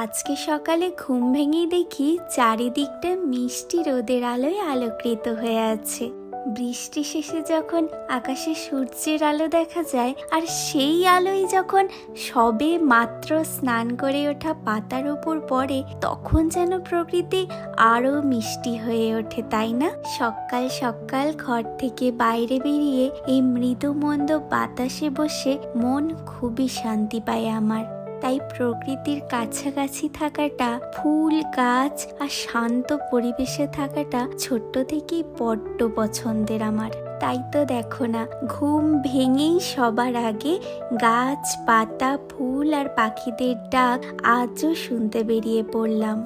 আজকে সকালে ঘুম ভেঙেই দেখি চারিদিকটা মিষ্টি রোদের আলোয় আলোকৃত হয়ে আছে। বৃষ্টি শেষে যখন আকাশে সূর্যের আলো দেখা যায়, আর সেই আলোয় যখন সবে মাত্র স্নান করে ওঠা পাতার উপর পড়ে, তখন যেন প্রকৃতি আরও মিষ্টি হয়ে ওঠে, তাই না? সকাল সকাল ঘর থেকে বাইরে বেরিয়ে এই মৃদু মন্দ বাতাসে বসে মন খুবই শান্তি পায় আমার। তাই প্রকৃতির কাছাকাছি থাকাটা, ফুল, গাছ আর শান্ত পরিবেশে থাকাটা ছোট্ট থেকেই বড্ড পছন্দের আমার। তাই তো দেখো না, ঘুম ভেঙেই সবার আগে গাছ, পাতা, ফুল আর পাখিদের ডাক আজও শুনতে বেরিয়ে পড়লাম।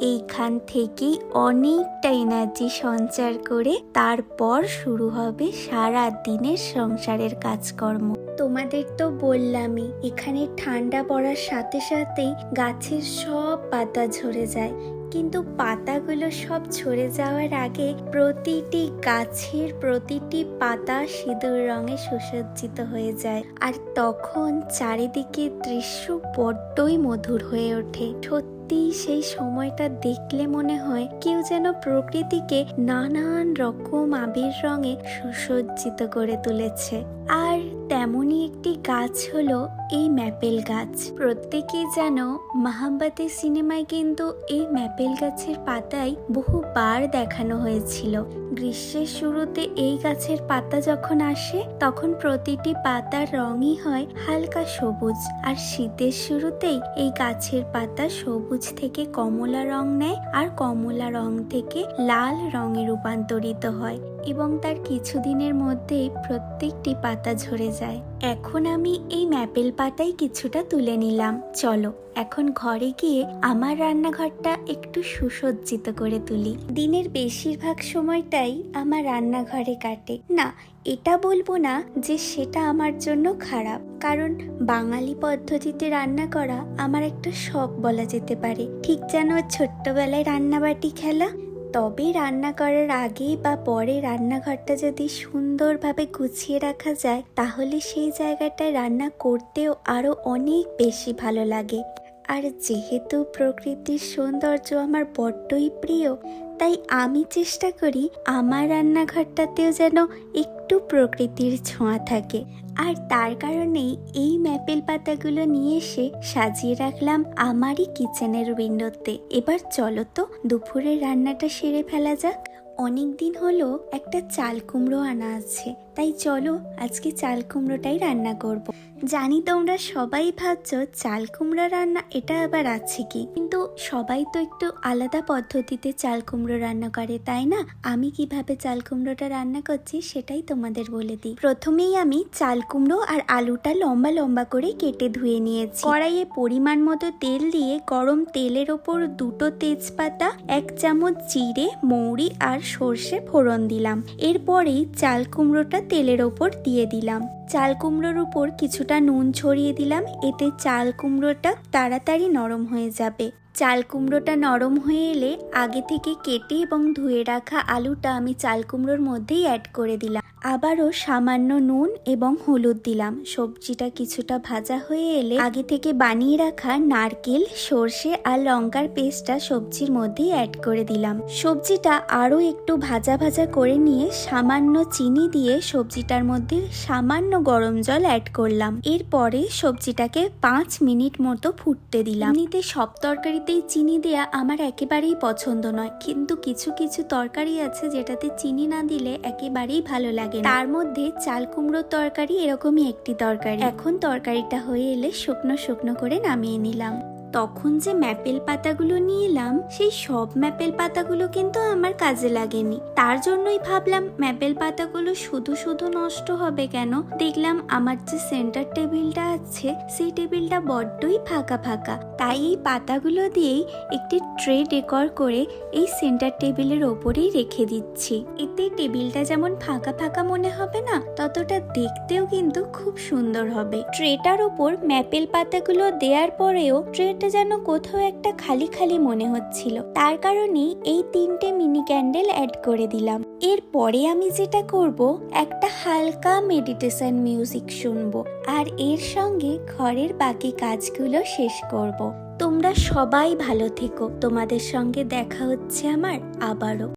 এইখান থেকেই অনেকটা এনার্জি সঞ্চার করে তারপর শুরু হবে সারা দিনের সংসারের কাজকর্ম। তোমাদের তো বললামই, এখানে ঠান্ডা পড়ার সাথে সাথেই গাছের সব পাতা ঝরে যায়। কিন্তু পাতাগুলো সব ঝরে যাওয়ার আগে প্রতিটি গাছের প্রতিটি পাতা সিঁদুর রঙে সুসজ্জিত হয়ে যায়। আর তখন চারিদিকে দৃশ্য বড্ডই মধুর হয়ে ওঠে। সত্যি সেই সময়টা দেখলে মনে হয় কেউ যেন প্রকৃতিকে নানান রকম আবির রঙে সুসজ্জিত করে তুলেছে। আর তেমনই একটি গাছ হলো এই ম্যাপেল গাছ। প্রত্যেকেই জানো মাহাব্বাতের সিনেমায় কিন্তু এই ম্যাপেল গাছের পাতায় বহুবার দেখানো হয়েছিল। গ্রীষ্মের শুরুতে এই গাছের পাতা যখন আসে, তখন প্রতিটি পাতার রঙই হয় হালকা সবুজ। আর শীতের শুরুতেই এই গাছের পাতা সবুজ থেকে কমলা রং নেয় আর কমলা রং থেকে লাল রঙে রূপান্তরিত হয়। এবং তার কিছুদিনের মধ্যেই প্রত্যেকটি পাতা ঝরে যায়। এখন আমি এই ম্যাপেল পাতাই কিছুটা তুলে নিলাম। চলো, এখন ঘরে গিয়ে আমার রান্নাঘরটা একটু সুসজ্জিত করে তুলি। দিনের বেশিরভাগ সময়টাই আমার রান্নাঘরে কাটে। না, এটা বলব না যে সেটা আমার জন্য খারাপ। কারণ বাঙালি পদ্ধতিতে রান্না করা আমার একটা শখ বলা যেতে পারে। ঠিক যেন ছোট্টবেলায় রান্নাবাটি খেলা তবে রান্না করার আগে বা পরে রান্নাঘরটা যদি সুন্দরভাবে গুছিয়ে রাখা যায়, তাহলে সেই জায়গাটায় রান্না করতেও আরও অনেক বেশি ভালো লাগে। আর যেহেতু প্রকৃতির সৌন্দর্য আমার বড্ডই প্রিয়, তাই আমি চেষ্টা করি আমার রান্নাঘরটাতেও যেন একটু প্রকৃতির ছোঁয়া থাকে। আর তার কারণেই এই ম্যাপেল পাতাগুলো নিয়ে এসে সাজিয়ে রাখলাম আমারই কিচেনের উইন্ডোতে। এবার চলো তো দুপুরের রান্নাটা সেরে ফেলা যাক। অনেক দিন হলো একটা চাল কুমড়ো আনা আছে। তাই চলো আজকে চাল কুমড়োটাই রান্না করব। জানি তোমরা সবাই ভাবছ চাল কুমড়ো রান্না, এটা আবার আছে কি? কিন্তু সবাই তো একটু আলাদা পদ্ধতিতে চাল কুমড়ো রান্না করে, তাই না? আমি কীভাবে চাল কুমড়োটা রান্না করছি সেটাই তোমাদের বলে দিই। প্রথমেই আমি চাল কুমড়ো আর আলুটা লম্বা লম্বা করে কেটে ধুয়ে নিয়েছি। কড়াইয়ে পরিমাণ মতো তেল দিয়ে গরম তেলের ওপর দুটো তেজপাতা, এক চামচ জিরে, মৌরি আর সর্ষে ফোড়ন দিলাম। এরপরেই চাল কুমড়োটা তেলের ওপর দিয়ে দিলাম। চাল কুমড়োর উপর কিছুটা নুন ছড়িয়ে দিলাম, এতে চাল কুমড়োটা তাড়াতাড়ি নরম হয়ে যাবে। চাল কুমড়োটা নরম হয়ে এলে আগে থেকে কেটে এবং ধুয়ে রাখা আলুটা আমি চাল কুমড়োর মধ্যেই অ্যাড করে দিলাম। আবারও সামান্য নুন এবং হলুদ দিলাম। সবজিটা কিছুটা ভাজা হয়ে এলে আগে থেকে বানিয়ে রাখা নারকেল, সর্ষে আর লঙ্কার পেস্টটা সবজির মধ্যেই অ্যাড করে দিলাম। সবজিটা আরও একটু ভাজা ভাজা করে নিয়ে সামান্য চিনি দিয়ে সবজিটার মধ্যে সামান্য গরম জল অ্যাড করলাম। এরপরে সবজিটাকে পাঁচ মিনিট মতো ফুটতে দিলাম। এমনিতে সব তরকারিতেই চিনি দেয়া আমার একেবারেই পছন্দ নয়। কিন্তু কিছু কিছু তরকারি আছে যেটাতে চিনি না দিলে একেবারেই ভালো লাগে না। তার মধ্যে চাল কুমড়োর তরকারি এরকমই একটি তরকারি। এখন তরকারিটা হয়ে এলে শুকনো শুকনো করে নামিয়ে নিলাম। তখন যে ম্যাপেল পাতাগুলো নিয়ে এলাম, সেই সব ম্যাপেল পাতাগুলো কিন্তু আমার কাজে লাগেনি। তার জন্যই ভাবলাম ম্যাপেল পাতাগুলো শুধু শুধু নষ্ট হবে কেন? দেখলাম আমার যে সেন্টার টেবিলটা আছে, সেই টেবিলটা বড্ডই ফাঁকা ফাঁকা। তাই এই পাতাগুলো দিয়েই একটি ট্রে ডেকর করে এই সেন্টার টেবিলের ওপরেই রেখে দিচ্ছি। এতে টেবিলটা যেমন ফাঁকা ফাঁকা মনে হবে না, ততটা দেখতেও কিন্তু খুব সুন্দর হবে। ট্রেটার ওপর ম্যাপেল পাতাগুলো দেওয়ার পরেও ট্রের জায়গাটা যেন কোথাও একটা খালি খালি মনে হচ্ছিল। তার কারণেই এই তিনটে মিনি ক্যান্ডেল অ্যাড করে দিলাম। এরপরে আমি যেটা করব, একটা হালকা মেডিটেশন মিউজিক শুনব আর এর সঙ্গে ঘরের বাকি কাজগুলো শেষ করব। তোমরা সবাই ভালো থেকো। তোমাদের সঙ্গে দেখা হচ্ছে আমার আবারও।